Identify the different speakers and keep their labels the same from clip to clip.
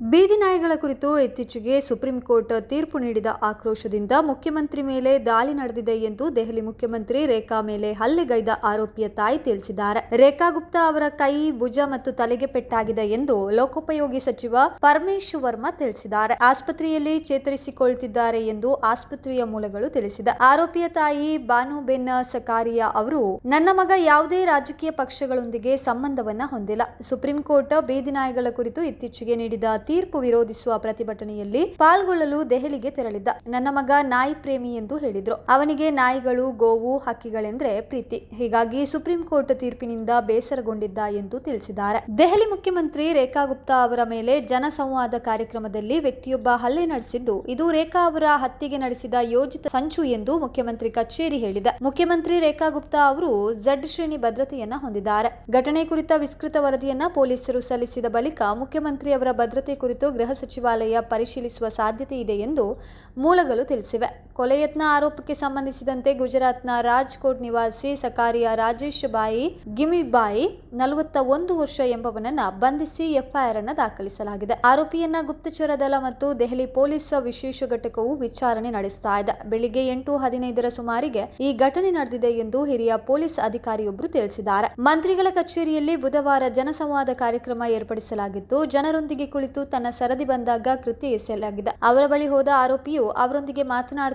Speaker 1: ಬೀದಿ ನಾಯಿಗಳ ಕುರಿತು ಇತ್ತೀಚೆಗೆ ಸುಪ್ರೀಂ ಕೋರ್ಟ್ ತೀರ್ಪು ನೀಡಿದ ಆಕ್ರೋಶದಿಂದ ಮುಖ್ಯಮಂತ್ರಿ ಮೇಲೆ ದಾಳಿ ನಡೆದಿದೆ ಎಂದು ದೆಹಲಿ ಮುಖ್ಯಮಂತ್ರಿ ರೇಖಾ ಮೇಲೆ ಹಲ್ಲೆಗೈದ ಆರೋಪಿಯ ತಾಯಿ ತಿಳಿಸಿದ್ದಾರೆ. ರೇಖಾ ಗುಪ್ತಾ ಅವರ ಕೈ, ಭುಜ ಮತ್ತು ತಲೆಗೆ ಪೆಟ್ಟಾಗಿದೆ ಎಂದು ಲೋಕೋಪಯೋಗಿ ಸಚಿವ ಪರಮೇಶ್ ವರ್ಮಾ ತಿಳಿಸಿದ್ದಾರೆ. ಆಸ್ಪತ್ರೆಯಲ್ಲಿ ಚೇತರಿಸಿಕೊಳ್ತಿದ್ದಾರೆ ಎಂದು ಆಸ್ಪತ್ರೆಯ ಮೂಲಗಳು ತಿಳಿಸಿದೆ. ಆರೋಪಿಯ ತಾಯಿ ಬಾನುಬೆನ್ ಸಕಾರಿಯಾ ಅವರು, ನನ್ನ ಮಗ ಯಾವುದೇ ರಾಜಕೀಯ ಪಕ್ಷಗಳೊಂದಿಗೆ ಸಂಬಂಧವನ್ನ ಹೊಂದಿಲ್ಲ. ಸುಪ್ರೀಂ ಕೋರ್ಟ್ ಬೀದಿ ನಾಯಿಗಳ ಕುರಿತು ಇತ್ತೀಚೆಗೆ ನೀಡಿದ ತೀರ್ಪು ವಿರೋಧಿಸುವ ಪ್ರತಿಭಟನೆಯಲ್ಲಿ ಪಾಲ್ಗೊಳ್ಳಲು ದೆಹಲಿಗೆ ತೆರಳಿದ್ದ. ನನ್ನ ಮಗ ನಾಯಿ ಪ್ರೇಮಿ ಎಂದು ಹೇಳಿದ್ರು. ಅವನಿಗೆ ನಾಯಿಗಳು, ಗೋವು, ಹಕ್ಕಿಗಳೆಂದ್ರೆ ಪ್ರೀತಿ. ಹೀಗಾಗಿ ಸುಪ್ರೀಂ ಕೋರ್ಟ್ ತೀರ್ಪಿನಿಂದ ಬೇಸರಗೊಂಡಿದ್ದ ಎಂದು ತಿಳಿಸಿದ್ದಾರೆ. ದೆಹಲಿ ಮುಖ್ಯಮಂತ್ರಿ ರೇಖಾ ಗುಪ್ತಾ ಅವರ ಮೇಲೆ ಜನಸಂವಾದ ಕಾರ್ಯಕ್ರಮದಲ್ಲಿ ವ್ಯಕ್ತಿಯೊಬ್ಬ ಹಲ್ಲೆ ನಡೆಸಿದ್ದು, ಇದು ರೇಖಾ ಅವರ ಹತ್ಯೆಗೆ ನಡೆಸಿದ ಯೋಜಿತ ಸಂಚು ಎಂದು ಮುಖ್ಯಮಂತ್ರಿ ಕಚೇರಿ ಹೇಳಿದೆ. ಮುಖ್ಯಮಂತ್ರಿ ರೇಖಾ ಗುಪ್ತಾ ಅವರು ಝಡ್ ಶ್ರೇಣಿ ಭದ್ರತೆಯನ್ನ ಹೊಂದಿದ್ದಾರೆ. ಘಟನೆ ಕುರಿತ ವಿಸ್ತೃತ ವರದಿಯನ್ನ ಪೊಲೀಸರು ಸಲ್ಲಿಸಿದ ಬಳಿಕ ಮುಖ್ಯಮಂತ್ರಿ ಅವರ ಭದ್ರತೆ ಕುರಿತು ಗೃಹ ಸಚಿವಾಲಯ ಪರಿಶೀಲಿಸುವ ಸಾಧ್ಯತೆ ಇದೆ ಎಂದು ಮೂಲಗಳು ತಿಳಿಸಿವೆ. ಕೊಲೆ ಯತ್ನ ಆರೋಪಕ್ಕೆ ಸಂಬಂಧಿಸಿದಂತೆ ಗುಜರಾತ್ನ ರಾಜ್ಕೋಟ್ ನಿವಾಸಿ ಸಕಾರಿಯ ರಾಜೇಶ್ ಬಾಯಿ ಗಿಮಿಬಾಯಿ ನಲವತ್ತ ಒಂದು ವರ್ಷ ಎಂಬವನನ್ನ ಬಂಧಿಸಿ ಎಫ್ಐಆರ್ ಅನ್ನು ದಾಖಲಿಸಲಾಗಿದೆ. ಆರೋಪಿಯನ್ನ ಗುಪ್ತಚರ ದಳ ಮತ್ತು ದೆಹಲಿ ಪೊಲೀಸ್ ವಿಶೇಷ ಘಟಕವು ವಿಚಾರಣೆ ನಡೆಸ್ತಾ ಇದೆ. ಬೆಳಿಗ್ಗೆ ಎಂಟು ಹದಿನೈದರ ಸುಮಾರಿಗೆ ಈ ಘಟನೆ ನಡೆದಿದೆ ಎಂದು ಹಿರಿಯ ಪೊಲೀಸ್ ಅಧಿಕಾರಿಯೊಬ್ಬರು ತಿಳಿಸಿದ್ದಾರೆ. ಮಂತ್ರಿಗಳ ಕಚೇರಿಯಲ್ಲಿ ಬುಧವಾರ ಜನಸಂವಾದ ಕಾರ್ಯಕ್ರಮ ಏರ್ಪಡಿಸಲಾಗಿತ್ತು. ಜನರೊಂದಿಗೆ ಕುಳಿತು ತನ್ನ ಸರದಿ ಬಂದಾಗ ಕೃತ್ಯ ಎಸೆಯಲಾಗಿದೆ. ಅವರ ಬಳಿ ಹೋದ ಆರೋಪಿಯು ಅವರೊಂದಿಗೆ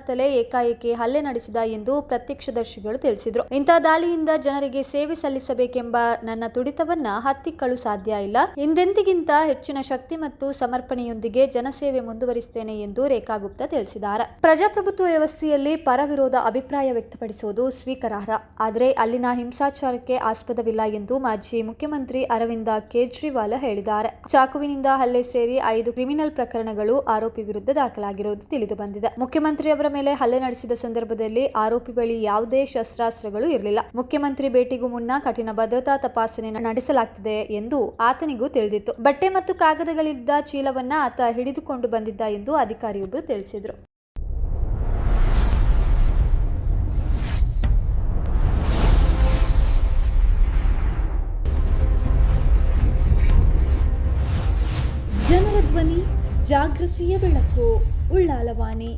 Speaker 1: ಮಾತನಾಡುತ್ತಲೇ ಏಕಾಏಕಿ ಹಲ್ಲೆ ನಡೆಸಿದ ಎಂದು ಪ್ರತ್ಯಕ್ಷದರ್ಶಿಗಳು ತಿಳಿಸಿದರು. ಇಂಥ ದಾಳಿಯಿಂದ ಜನರಿಗೆ ಸೇವೆ ಸಲ್ಲಿಸಬೇಕೆಂಬ ನನ್ನ ತುಡಿತವನ್ನ ಹತ್ತಿಕ್ಕಲು ಸಾಧ್ಯ ಇಲ್ಲ. ಹಿಂದೆಂದಿಗಿಂತ ಹೆಚ್ಚಿನ ಶಕ್ತಿ ಮತ್ತು ಸಮರ್ಪಣೆಯೊಂದಿಗೆ ಜನಸೇವೆ ಮುಂದುವರಿಸುತ್ತೇನೆ ಎಂದು ರೇಖಾ ಗುಪ್ತಾ ತಿಳಿಸಿದ್ದಾರೆ. ಪ್ರಜಾಪ್ರಭುತ್ವ ವ್ಯವಸ್ಥೆಯಲ್ಲಿ ಪರವಿರೋಧ ಅಭಿಪ್ರಾಯ ವ್ಯಕ್ತಪಡಿಸುವುದು ಸ್ವೀಕಾರಾರ್ಹ. ಆದರೆ ಅಲ್ಲಿನ ಹಿಂಸಾಚಾರಕ್ಕೆ ಆಸ್ಪದವಿಲ್ಲ ಎಂದು ಮಾಜಿ ಮುಖ್ಯಮಂತ್ರಿ ಅರವಿಂದ ಕೇಜ್ರಿವಾಲ್ ಹೇಳಿದ್ದಾರೆ. ಚಾಕುವಿನಿಂದ ಹಲ್ಲೆ ಸೇರಿ ಐದು ಕ್ರಿಮಿನಲ್ ಪ್ರಕರಣಗಳು ಆರೋಪಿ ವಿರುದ್ಧ ದಾಖಲಾಗಿರುವುದು ತಿಳಿದು ಬಂದಿದೆ ಮುಖ್ಯಮಂತ್ರಿ ಅವರ ಮೇಲೆ ಹಲ್ಲೆ ನಡೆಸಿದ ಸಂದರ್ಭದಲ್ಲಿ ಆರೋಪಿ ಬಳಿ ಯಾವುದೇ ಶಸ್ತ್ರಾಸ್ತ್ರಗಳು ಇರಲಿಲ್ಲ. ಮುಖ್ಯಮಂತ್ರಿ ಭೇಟಿಗೂ ಮುನ್ನ ಕಠಿಣ ಭದ್ರತಾ ತಪಾಸಣೆ ನಡೆಸಲಾಗ್ತಿದೆ ಎಂದು ಆತನಿಗೂ ತಿಳಿದಿತ್ತು. ಬಟ್ಟೆ ಮತ್ತು ಕಾಗದಗಳಿದ್ದ ಚೀಲವನ್ನ ಆತ ಹಿಡಿದುಕೊಂಡು ಬಂದಿದ್ದ ಎಂದು ಅಧಿಕಾರಿಯೊಬ್ಬರು ತಿಳಿಸಿದರು.
Speaker 2: ಜನರ ಧ್ವನಿ, ಜಾಗೃತಿಯ ಬೆಳಕು ಉಳ್ಳಾಲವಾಣಿ